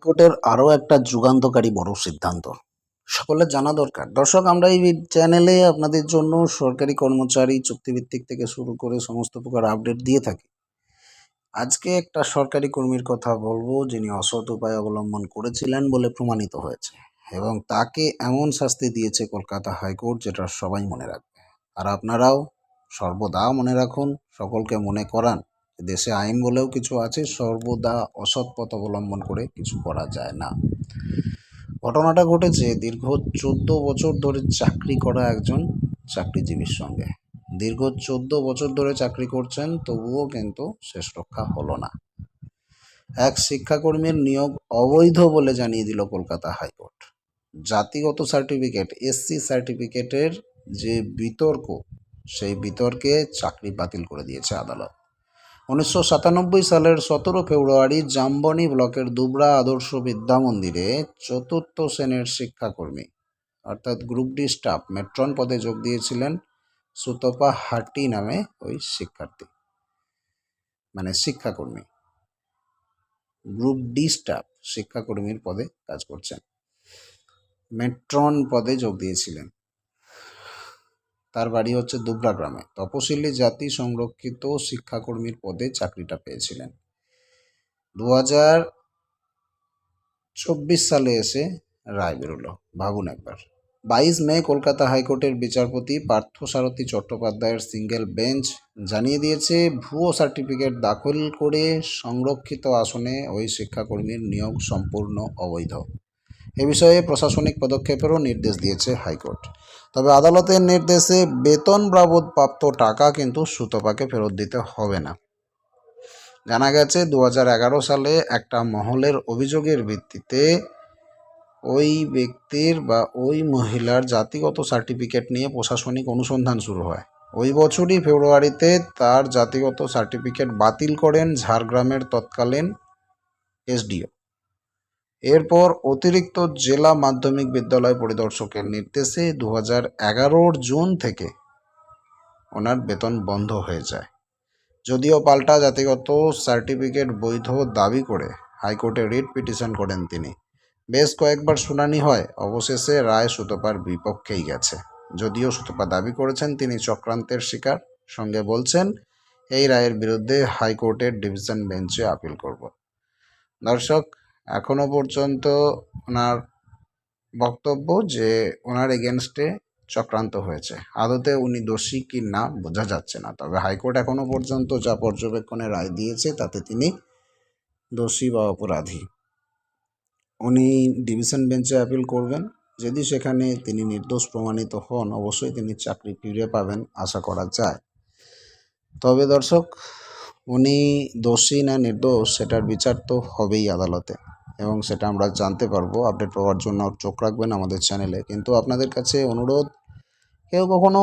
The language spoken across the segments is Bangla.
হাইকোর্টের আরও একটা যুগান্তকারী বড় সিদ্ধান্ত। সকলের জানা দরকার। দর্শক, আমরা এই চ্যানেলে আপনাদের জন্য সরকারি কর্মচারী, চুক্তিভিত্তিক থেকে শুরু করে সমস্ত প্রকার আপডেট দিয়ে থাকি। আজকে একটা সরকারি কর্মীর কথা বলব, যিনি অসৎ উপায় অবলম্বন করেছিলেন বলে প্রমাণিত হয়েছে এবং তাকে এমন শাস্তি দিয়েছে কলকাতা হাইকোর্ট, যেটা সবাই মনে রাখবে। আর আপনারাও সর্বদা মনে রাখুন, সকলকে মনে করান। দেশে আইন বলেও কিছু আছে, সর্বদা অসৎ পথ অবলম্বন করে কিছু করা যায় না। ঘটনাটা ঘটেছে দীর্ঘ চোদ্দ বছর ধরে চাকরি করা একজন চাকরিজীবীর সঙ্গে। দীর্ঘ চোদ্দ বছর ধরে চাকরি করছেন, তবুও কিন্তু শেষ রক্ষা হলো না। এক শিক্ষাকর্মীর নিয়োগ অবৈধ বলে জানিয়ে দিল কলকাতা হাইকোর্ট। জাতিগত সার্টিফিকেট এসসি সার্টিফিকেটের যে বিতর্ক, সেই বিতর্কে চাকরি বাতিল করে দিয়েছে আদালত। উনিশশো সাতানব্বই সালের সতেরো ফেব্রুয়ারি জাম্বনি ব্লকের দুবরা আদর্শ বিদ্যা মন্দিরে চতুর্থ শ্রেণির শিক্ষাকর্মী, অর্থাৎ গ্রুপ ডি স্টাফ, মেট্রন পদে যোগ দিয়েছিলেন সুতপা হাটি নামে ওই শিক্ষার্থী মানে শিক্ষাকর্মী। গ্রুপ ডি স্টাফ শিক্ষাকর্মীর পদে কাজ করছেন। মেট্রন পদে যোগ দিয়েছিলেন। তার বাড়ি হচ্ছে দুবরা গ্রামে। তপশিলি জাতি সংরক্ষিত শিক্ষাকর্মীর পদে চাকরিটা পেয়েছিলেন। দু হাজার চব্বিশ সালে এসে রায় বেরোলো, ভাবুন একবার। বাইশ মে কলকাতা হাইকোর্টের বিচারপতি পার্থসারথী চট্টোপাধ্যায়ের সিঙ্গেল বেঞ্চ জানিয়ে দিয়েছে, ভুয়ো সার্টিফিকেট দাখিল করে সংরক্ষিত আসনে ওই শিক্ষাকর্মীর নিয়োগ সম্পূর্ণ অবৈধ। এ বিষয়ে প্রশাসনিক পদক্ষেপেরও নির্দেশ দিয়েছে হাইকোর্ট। তবে আদালতের নির্দেশে বেতন বাবদ প্রাপ্ত টাকা কিন্তু সুতপাকে ফেরত দিতে হবে না। জানা গেছে দু হাজার এগারো সালে একটা মহলের অভিযোগের ভিত্তিতে ওই ব্যক্তির বা ওই মহিলার জাতিগত সার্টিফিকেট নিয়ে প্রশাসনিক অনুসন্ধান শুরু হয়। ওই বছরই ফেব্রুয়ারিতে তার জাতিগত সার্টিফিকেট বাতিল করেন ঝাড়গ্রামের তৎকালীন এসডিও। এরপর অতিরিক্ত জেলা মাধ্যমিক বিদ্যালয় পরিদর্শকের নির্দেশে দু হাজার জুন থেকে ওনার বেতন বন্ধ হয়ে যায়। যদিও পাল্টা জাতিগত সার্টিফিকেট বৈধ দাবি করে হাইকোর্টে রিট পিটিশন করেন তিনি। বেশ কয়েকবার শুনানি হয়, অবশেষে রায় সুতপার বিপক্ষেই গেছে। যদিও সুতপা দাবি করেছেন, তিনি চক্রান্তের শিকার। সঙ্গে বলছেন, এই রায়ের বিরুদ্ধে হাইকোর্টের ডিভিশন বেঞ্চে আপিল করব। দর্শক এখনও পর্যন্ত ওনার বক্তব্য যে ওনার এগেনস্টে চক্রান্ত হয়েছে। আদতে উনি দোষী কি না বোঝা যাচ্ছে না। তবে হাইকোর্ট এখনও পর্যন্ত যা পর্যবেক্ষণে রায় দিয়েছে, তাতে তিনি দোষী বা অপরাধী। উনি ডিভিশন বেঞ্চে আপিল করবেন। যদি সেখানে তিনি নির্দোষ প্রমাণিত হন, অবশ্যই তিনি চাকরি ফিরে পাবেন, আশা করা যায়। তবে দর্শক উনি দোষী না নির্দোষ, সেটার বিচার তো হবেই আদালতে। এবং সেটা আমরা জানতে পারব, আপডেট পাওয়ার জন্য চোখ রাখবেন আমাদের চ্যানেলে। কিন্তু আপনাদের কাছে অনুরোধ, কেউ কখনো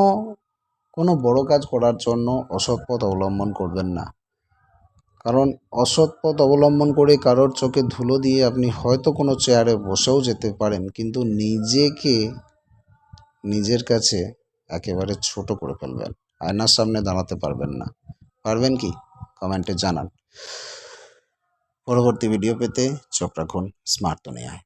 কোনো বড় কাজ করার জন্য অসৎ পথ অবলম্বন করবেন না। কারণ অসৎ পথ অবলম্বন করে কারোর চোখে ধুলো দিয়ে আপনি হয়তো কোনো চেয়ারে বসেও যেতে পারেন, কিন্তু নিজেকে, নিজের কাছে একেবারে ছোট করে ফেলবেন। আয়নার সামনে দাঁড়াতে পারবেন না। পারবেন কি? কমেন্টে জানান। পরবর্তী ভিডিও পেতে চোখ রাখুন স্মার্ট দুনিয়ায়।